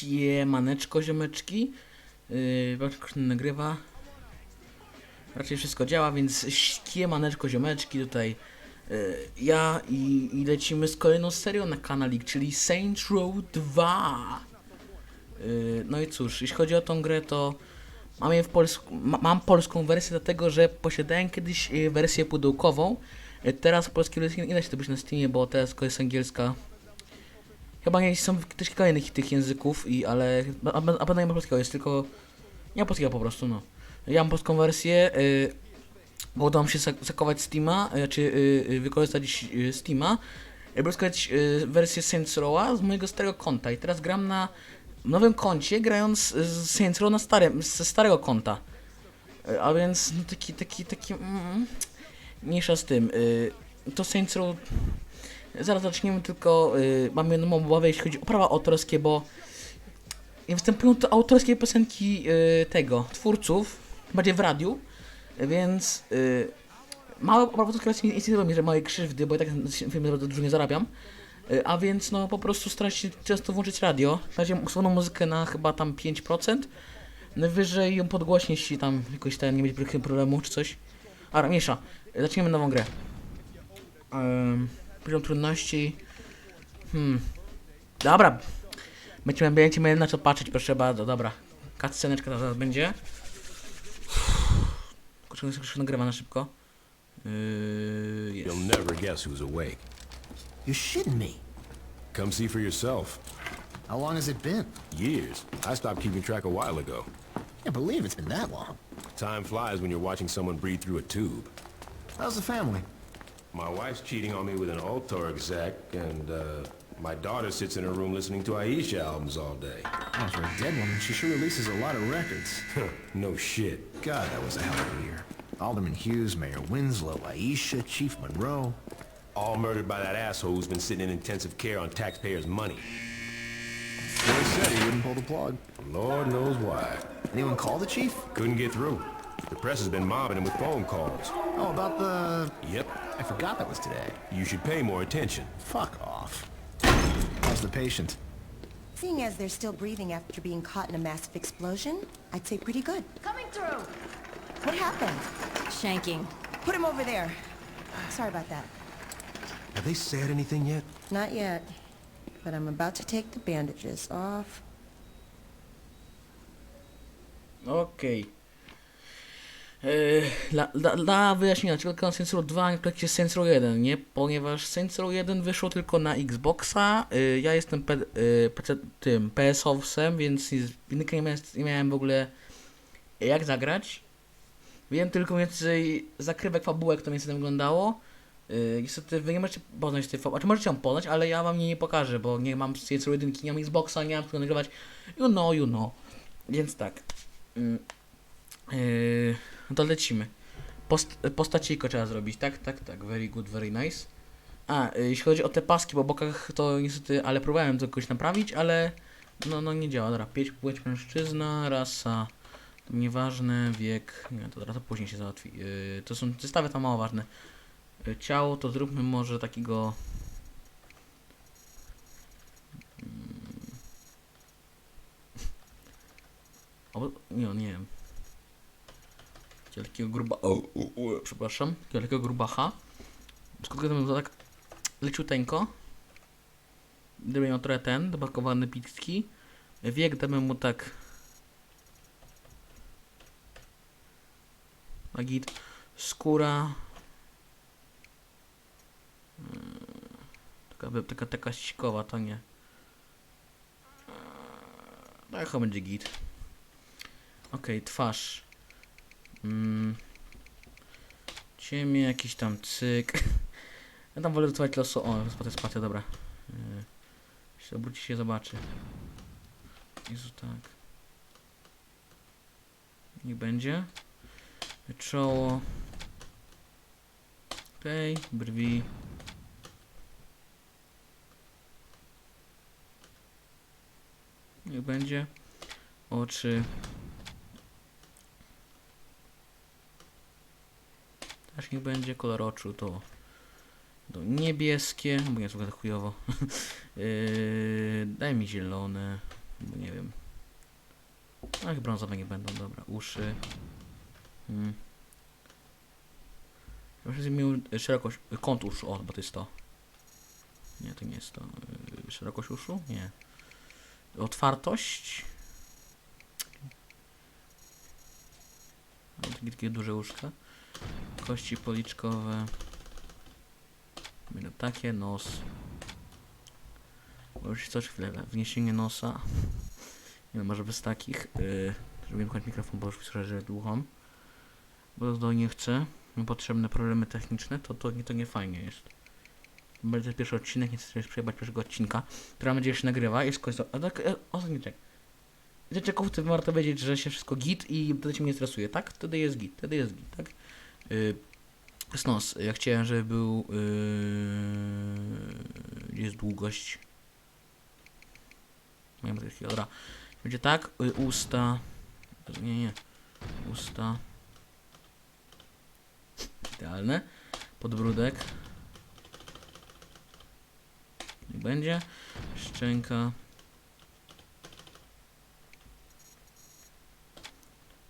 Siemaneczko, ziomeczki. Yy, nagrywa. Raczej wszystko działa, więc siemaneczko, ziomeczki. Tutaj yy, ja i, i lecimy z kolejną serią na kanalik, czyli Saints Row 2. Yy, no i cóż, jeśli chodzi o tą grę, to mam, je w ma, mam polską wersję, dlatego że posiadałem kiedyś yy, wersję pudełkową. Yy, teraz polskiej wersji nie da się to być na Steamie, bo teraz jest angielska. Chyba nie są też kilka innych tych języków, i, ale a, a, pewno nie ma polskiego, jest tylko nie ma polskiego po prostu, no. Ja mam polską wersję, y, bo udało mi się zak- zakować Steama, y, czy y, y, wykorzystać y, Steama, y, by skorzystać y, wersję Saints Row'a z mojego starego konta i teraz gram na nowym koncie, grając z Saints Row na starym, ze starego konta. Y, a więc no taki, taki, taki, mm, mniejsza z tym. Y, to Saints Row Zaraz zaczniemy, tylko y, mam jedną obawę, jeśli chodzi o prawa autorskie, bo występują to autorskie piosenki y, tego, twórców, bardziej w radiu, więc y, małe prawa autorskie nie nie mi, że małe krzywdy, bo i tak na filmie dużo nie zarabiam, y, a więc no po prostu starać się często włączyć radio, dać słowną muzykę na chyba tam 5%, najwyżej ją podgłośnie, jeśli tam jakoś ten nie będzie problemu czy coś. A, mniejsza, zaczniemy nową grę. Ym, poziom trudności. Hmm. Dobra. Będziemy, będziemy na co patrzeć, proszę bardzo. Dobra. Cutsceneczka zaraz będzie. Kurczę, się nagrywa na szybko. Yy. You'll never guess who's awake. You're shitting me. Come see for yourself. How long has it been? Years. I stopped keeping track a while ago. Can't believe it's been that long. Time flies when you're watching someone breathe through a tube. How's the family? My wife's cheating on me with an Altor exec, and uh, my daughter sits in her room listening to Aisha albums all day. Oh, for a dead woman, she sure releases a lot of records. no shit. God, that was a hell of a year. Alderman Hughes, Mayor Winslow, Aisha, Chief Monroe. All murdered by that asshole who's been sitting in intensive care on taxpayers' money. Boy said he wouldn't pull the plug. Lord knows why. Anyone call the chief? Couldn't get through. The press has been mobbing him with phone calls. Oh, about the... Yep. I forgot that was today. You should pay more attention. Fuck off. How's the patient? Seeing as they're still breathing after being caught in a massive explosion, I'd say pretty good. Coming through. What happened? Shanking. Put him over there. Sorry about that. Have they said anything yet? Not yet. But I'm about to take the bandages off. Okej. Yy, Dla, dla, dla wyjaśnienia, tylko Saints Row 2 nie projekcie Saints Row 1, nie? Ponieważ Saints Row 1 wyszło tylko na Xboxa, yy, ja jestem pe, yy, PC, tym PS-owcem, więc nigdy nie nie miałem w ogóle jak zagrać. Wiem tylko więcej zakrywek fabułek, to więcej tam wyglądało. Yy, niestety wy nie możecie poznać tej fabuły, znaczy możecie ją poznać, ale ja wam jej nie pokażę, bo nie mam Saints Row 1, nie mam Xboxa, nie mam czego nagrywać. You know, you know. Więc tak. Mm. Yy, no to lecimy. Post, postaciejko trzeba zrobić, tak? Tak, tak. Very good, very nice. A, yy, jeśli chodzi o te paski po bokach, to niestety, ale próbowałem to jakoś naprawić, ale no, no nie działa. Dobra, pięć płeć mężczyzna, rasa, nieważne, wiek, nie, to teraz później się załatwi. Yy, to są zestawy tam mało ważne. Yy, ciało to zróbmy może takiego... Mm. O, nie, nie wiem. Takiego gruba... O, o, o, przepraszam. Takiego grubacha. Skąd to bym tak leciuteńko. Gdyby miał trochę ten, dobakowany picki. Wiek damy mu tak... Na git. Skóra. Mm, Taka, taka, taka ścikowa, to nie. Tak, będzie git. Okej, twarz. Mm. Ciemię, jakiś tam cyk. Ja tam wolę dotywać losu. O, spacja, spacja, dobra. Yy. Jeśli obróci się, zobaczy. Jezu, tak. Niech będzie. Czoło. Okej, brwi. Niech będzie. Oczy. Też niech będzie kolor oczu to, to niebieskie, bo nie jest tak chujowo. yy, daj mi zielone. Bo nie wiem. Chyba brązowe nie będą, dobra. Uszy. Hmm. Muszę zmienił szerokość, kąt uszu, o, bo to jest to. Nie, to nie jest to. Yy, Szerokość uszu? Nie. Otwartość? Mam takie, takie duże łóżka. Kości policzkowe. Będą takie, nos. Już coś chwilę, wniesienie nosa. Nie no, może bez takich. Yy, żeby kończyć mikrofon, bo już słyszę, że dłuchom. Bo to nie chcę. Potrzebne problemy techniczne, to, to, nie, to nie fajnie jest. Będzie pierwszy odcinek, nie chcę przejebać pierwszego odcinka, która będzie się nagrywa, jest końca. A tak, e, o, nie czek. Wiecie, czeków ty warto wiedzieć, że się wszystko git i wtedy się nie stresuje, tak? Wtedy jest git, wtedy jest git, tak? Yy, Snos, ja chciałem, żeby był. Yy, gdzie jest długość? Wiem, takiego, dobra. Będzie tak, y, usta. Nie, nie. Usta. Idealne. Podbródek. Niech będzie. Szczęka.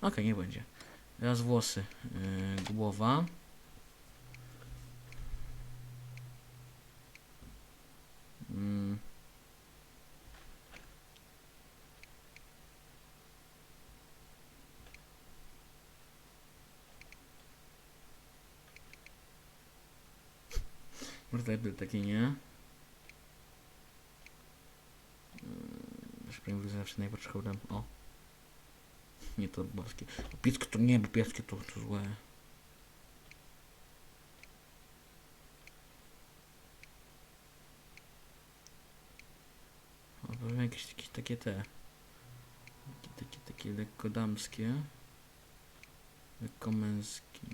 Okej, nie będzie. Teraz włosy. Yy, głowa. Mm. Był taki, nie? Mm, Szpręg zawsze najpotrzebem. O. Nie to boskie. Pieskie to nie, bo pieskie to, to złe. O, to są jakieś takie, takie te. Takie, takie, takie lekko damskie. Lekko męskie.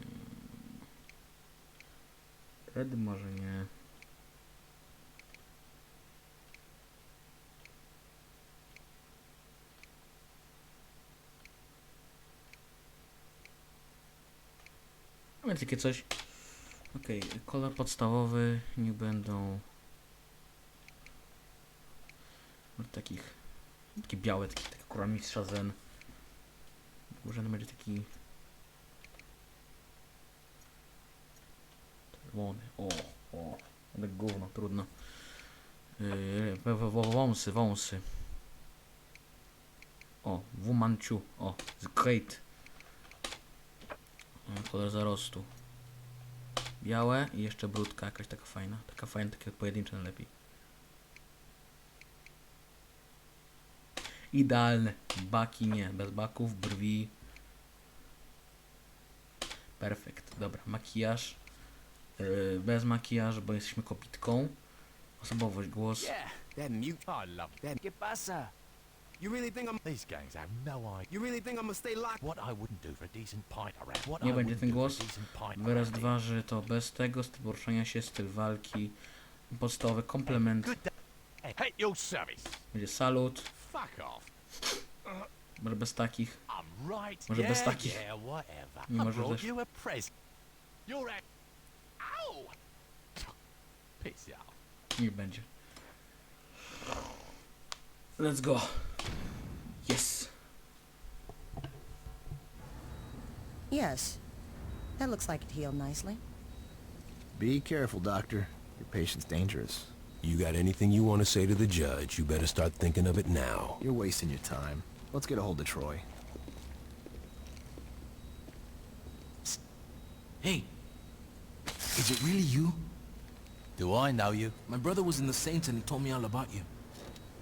Red może nie. Takie coś. Okej, kolor podstawowy nie będą od takich takie białe, takie kura mistrza zen. Może on będzie taki czerwony. O, o, ale gówno, trudno. Yy, wąsy, wąsy. O, Wumanciu. O, great. O, Kolor zarostu. Białe i jeszcze brudka jakaś taka fajna. Taka fajna, takie pojedyncze najlepiej. Idealne. Baki nie, bez baków, brwi. Perfekt. Dobra, makijaż. Yy, bez makijażu, bo jesteśmy kopitką. Osobowość, głos. Yeah. You really think I'm... These gangs have no idea You really think I'm gonna stay locked? what I wouldn't do for a decent pint around. What Nie I będzie wouldn't ten do for a głos. decent pint Wyraz around dwa, że to bez tego, styl poruszania się, styl walki, podstawowy komplement, Good day. Hey, hey, your service. będzie salut, Fuck off. może bez takich, I'm right. Może yeah, bez takich. Yeah, whatever. Nie, I może brought też- you a present. You're at... Ow! Piss out. nie będzie. Let's go. Yes. Yes. That looks like it healed nicely. Be careful, Doctor. Your patient's dangerous. You got anything you want to say to the judge, you better start thinking of it now. You're wasting your time. Let's get a hold of Troy. Hey, is it really you? Do I know you? My brother was in the Saints and he told me all about you.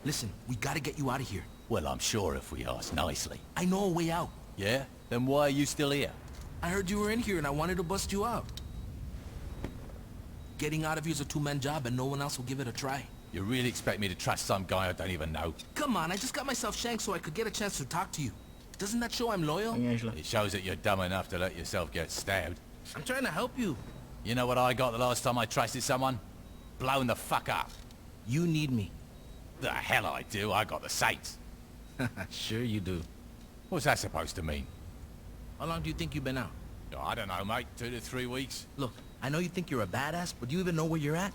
Listen, we gotta get you out of here. Well, I'm sure if we ask nicely. I know a way out. Yeah? Then why are you still here? I heard you were in here and I wanted to bust you out. Getting out of here's a two-man job and no one else will give it a try. You really expect me to trust some guy I don't even know? Come on, I just got myself shanked so I could get a chance to talk to you. Doesn't that show I'm loyal? It shows that you're dumb enough to let yourself get stabbed. I'm trying to help you. You know what I got the last time I trusted someone? Blown the fuck up. You need me. The hell I do, I got the Saints. sure you do. What's that supposed to mean? How long do you think you've been out? Oh, I don't know, mate. Two to three weeks. Look, I know you think you're a badass, but do you even know where you're at?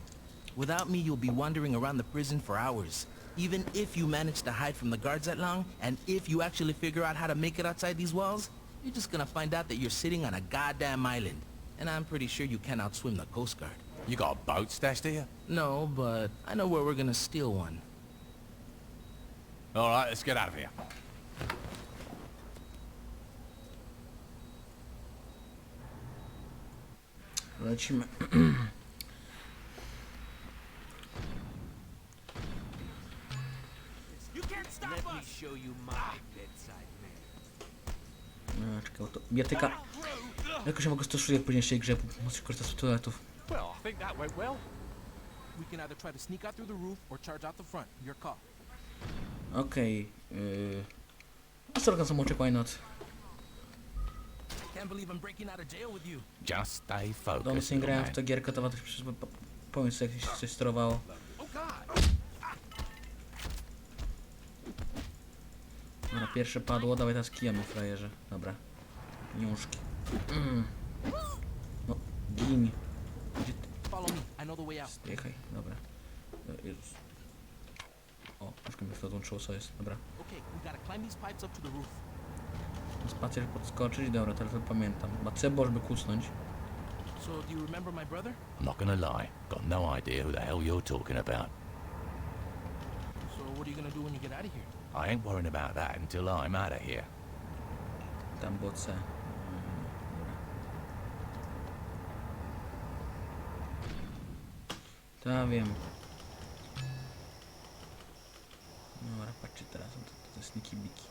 Without me, you'll be wandering around the prison for hours. Even if you manage to hide from the guards that long, and if you actually figure out how to make it outside these walls, you're just gonna find out that you're sitting on a goddamn island. And I'm pretty sure you can't outswim the Coast Guard. You got a boat stashed here? No, but I know where we're gonna steal one. All right, let's get out of here. Lecimy. Let me show you my bedside manner. No, czekaj, to bijatyka. Jakoś ja mogę stosuję w późniejszej grze, bo muszę korzystać z toaletów. Well, I think that went well. We can either try to sneak out through the roof or charge out the front. Your call. Okej. Yy... A Sorgan samoczek, why not? Can't believe I'm breaking out of jail with you. Just stay focused, sobie nie grałem w tę gierkę, to warto się po- pomysł jak się coś sterowało. Dobra, pierwsze padło, dawaj teraz kijemy frajerze. Dobra. Pieniążki. Mm. No, gin. Gdzie ty? Follow me. I know the way out. Jechaj, dobra. E, Jezus. These pipes up to the roof. Spację podskoczyć, dobra, teraz to pamiętam. Ma cebo, żeby kucnąć. So, do you remember my brother? Not gonna lie, got no idea who the hell you're talking about. So, what are you gonna do when you get out of here? I ain't worrying about that until I'm out of here. Tam było C. Mm, Dobra. Ta wiem. Patrzcie teraz, to, to, jest Niki Biki.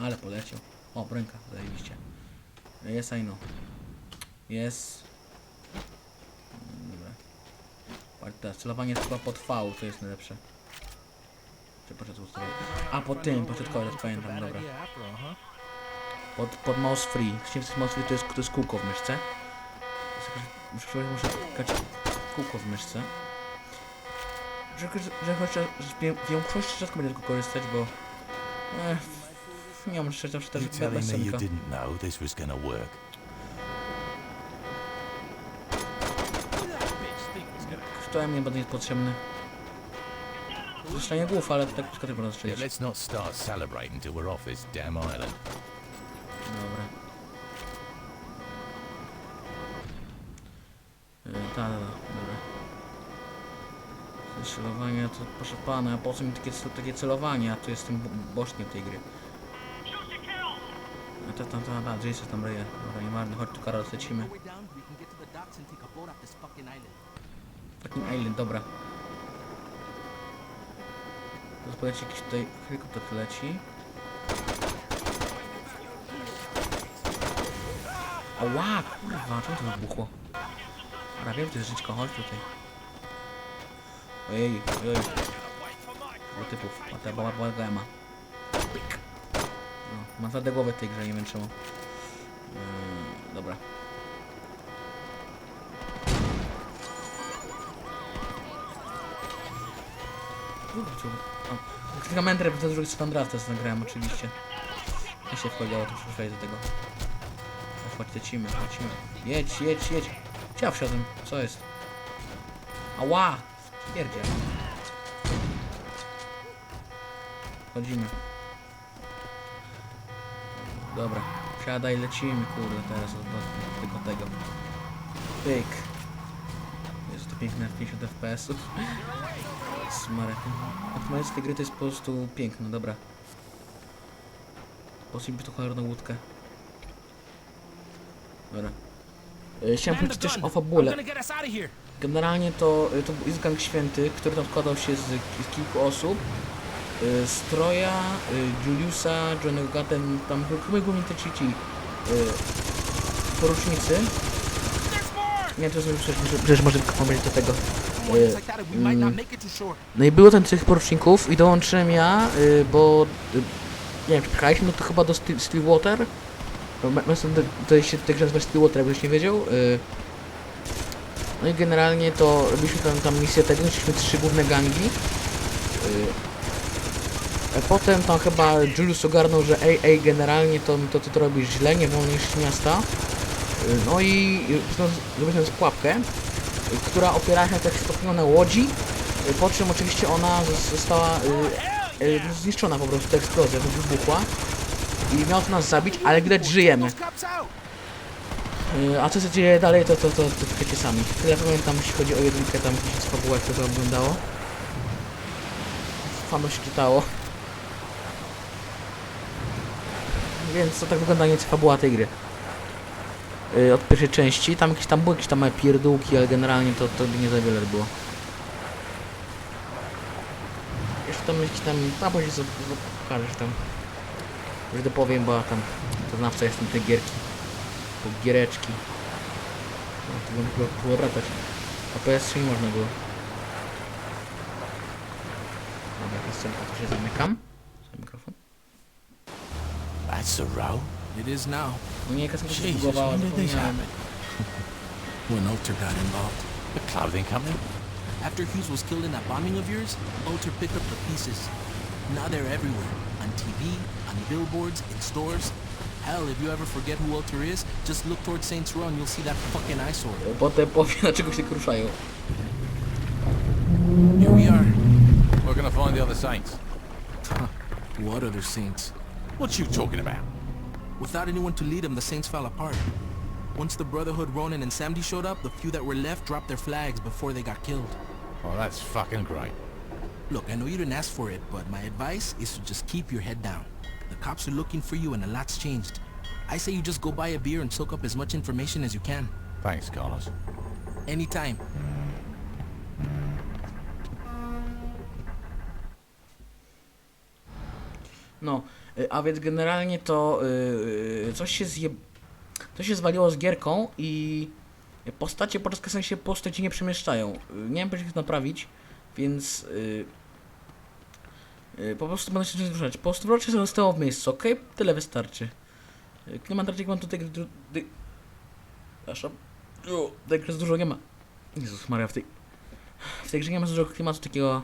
Ale poleciał. O, bręka, zajebiście. Jest, I know. Jest. Dobra. Patrz teraz, celowanie chyba pod V, to jest najlepsze. Czy poczekaj, ustawię. A, pod tym, początkowo, teraz pamiętam, dobra. Pod, pod mouse free. Jest mouse free, to jest, to jest kółko w myszce. Muszę, muszę, muszę klikać kółko w myszce. Że, że, chociaż wie- większości rzadko będę tylko korzystać, bo... Ech, nie mam szczerze, zawsze też bez work? Kosztuje mnie bardzo niepotrzebny. Zresztą głów, ale tak tylko tylko rozstrzelić. let's not start celebrating till we're off this damn island. Celowanie to proszę pana, a po co mi takie, takie celowanie? A tu jestem bo- boczkiem tej gry. A ta, ta, ta, ta, Jason tam ryje. Dobra, niemarny, chodź tu Karol, lecimy. To fucking island. Dobra. Teraz poleci jakiś tutaj helikopter leci. Ała, kurwa, czemu to wybuchło? Wiem, to jest żyćko, chodź tutaj. Ojej, ojej. Do typów, ma ta bała bała gema. No, ma twarde głowy w tej grze, nie wiem czemu. Yy, dobra. Kilka mędre, bo to drugi Stan Draftes nagrałem oczywiście. Ja się wchodziło, to przejść do tego. No, Chodź, lecimy, lecimy. Jedź, jedź, jedź. Ja wsiadłem? Co jest? Ała! Pierdzie. Chodzimy. Dobra, wsiadaj, lecimy, kurde, teraz od, od tego, tego. Pyk. Jest to piękne 50 FPS-ów. Smarek. Optymalizacja tej gry to jest po prostu piękna, dobra. Posyć tu cholerną łódkę. Dobra. E, Chciałem powiedzieć też gun! o fabule. Generalnie to, y, to jest gang święty, który tam składał się z, z kilku osób. Y, Stroja, y, Juliusa, Johnnego Gaten, tam chyba głównie te ci, ci porucznicy. Nie, to jest przecież, przecież może tylko powiedzieć do tego. Mm, no i było ten tych poruczników i dołączyłem ja, bo nie wiem, czy przyjechaliśmy no to chyba do Still- Stillwater. Są do- To się tak nazywa Stillwater, jakbyś nie wiedział. No i generalnie to robiliśmy tam, tam misję tego, mieliśmy trzy główne gangi. Y, Potem tam chyba Julius ogarnął, że ej, ej, generalnie to, to ty to robisz źle, nie wolno niż miasta. Y, No i y, zrobiłem pułapkę która opierała się na takich stopnionej łodzi, y, po czym oczywiście ona zos- została y, zniszczona po prostu, ta eksplozja wybuchła i miało to nas zabić, ale widać żyjemy. Y, A co się dzieje dalej, to, to, to, to wiecie sami. Tyle pamiętam, jeśli chodzi o jedynkę, tam jakieś fabuła, jak to, to wyglądało. Fano się czytało. Więc to tak wygląda nieco fabuła tej gry. Y, od pierwszej części. Tam jakieś tam były jakieś tam małe pierdółki, ale generalnie to, to nie za wiele było. Jeszcze tam jakieś tam... A później sobie pokażesz tam. Już dopowiem, bo ja tam to znawca jestem tej gierki. Po giereczki. No, to bym było, było wracać. A PS3 nie można było. Dobra, to scenka, to się zamykam. Za mikrofon. That's the row? It is now. No nie, kaska się Jesus, zbugowała, when did this zapomniałem. happen? When Ulter got involved. The clothing company? After Hughes was killed in that bombing of yours, Ulter picked up the pieces. Now they're everywhere. On TV, on billboards, in stores. Hell, if you ever forget who Ulter is, just look towards Saints Row and you'll see that fucking eyesore. Potem powiem, dlaczego się kruszają. Here we are. We're gonna find the other saints. What other Saints? What you talking about? Without anyone to lead them, the Saints fell apart. Once the Brotherhood, Ronan, and Samdi showed up, the few that were left dropped their flags before they got killed. Oh, that's fucking great. Look, I know you didn't ask for it, but my advice is to just keep your head down. Cops are looking for you and a lot's changed. I say you just go buy a beer and soak up as much information as you can. Thanks, Carlos. Anytime. No, y, a więc generalnie to yy, coś się zje... coś się zwaliło z gierką i postacie podczas kasy się postaci nie przemieszczają. Nie wiem, jak to naprawić, więc yy, yy, po prostu będę się ruszać. Po prostu wróćcie sobie stało w miejscu, ok? Tyle wystarczy. Yy, raczej mam tutaj... dru- dy- Przepraszam. O, tej gry za dużo nie ma. Jezus Maria, w tej... W tej grze nie ma dużo klimatu takiego,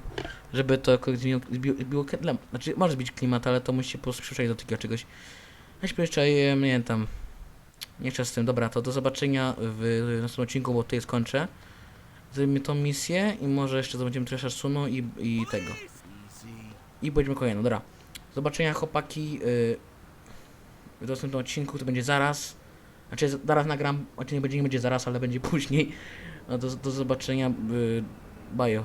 żeby to zbiło, zbiło dla, Znaczy, może być klimat, ale to musi się po prostu przyzwyczaić do takiego czegoś. Ja się przyzwyczaiłem, nie wiem, tam... Nie czas z tym. Dobra, to do zobaczenia w następnym odcinku, bo tutaj skończę. Zrobimy tą misję i może jeszcze zdobędziemy trochę szarsunu i, i tego. I będziemy kolejną, dobra. Do zobaczenia chłopaki yy, w następnym odcinku, to będzie zaraz. Znaczy zaraz nagram, odcinek będzie nie będzie zaraz, ale będzie później. No do, do zobaczenia. Yy, bajo.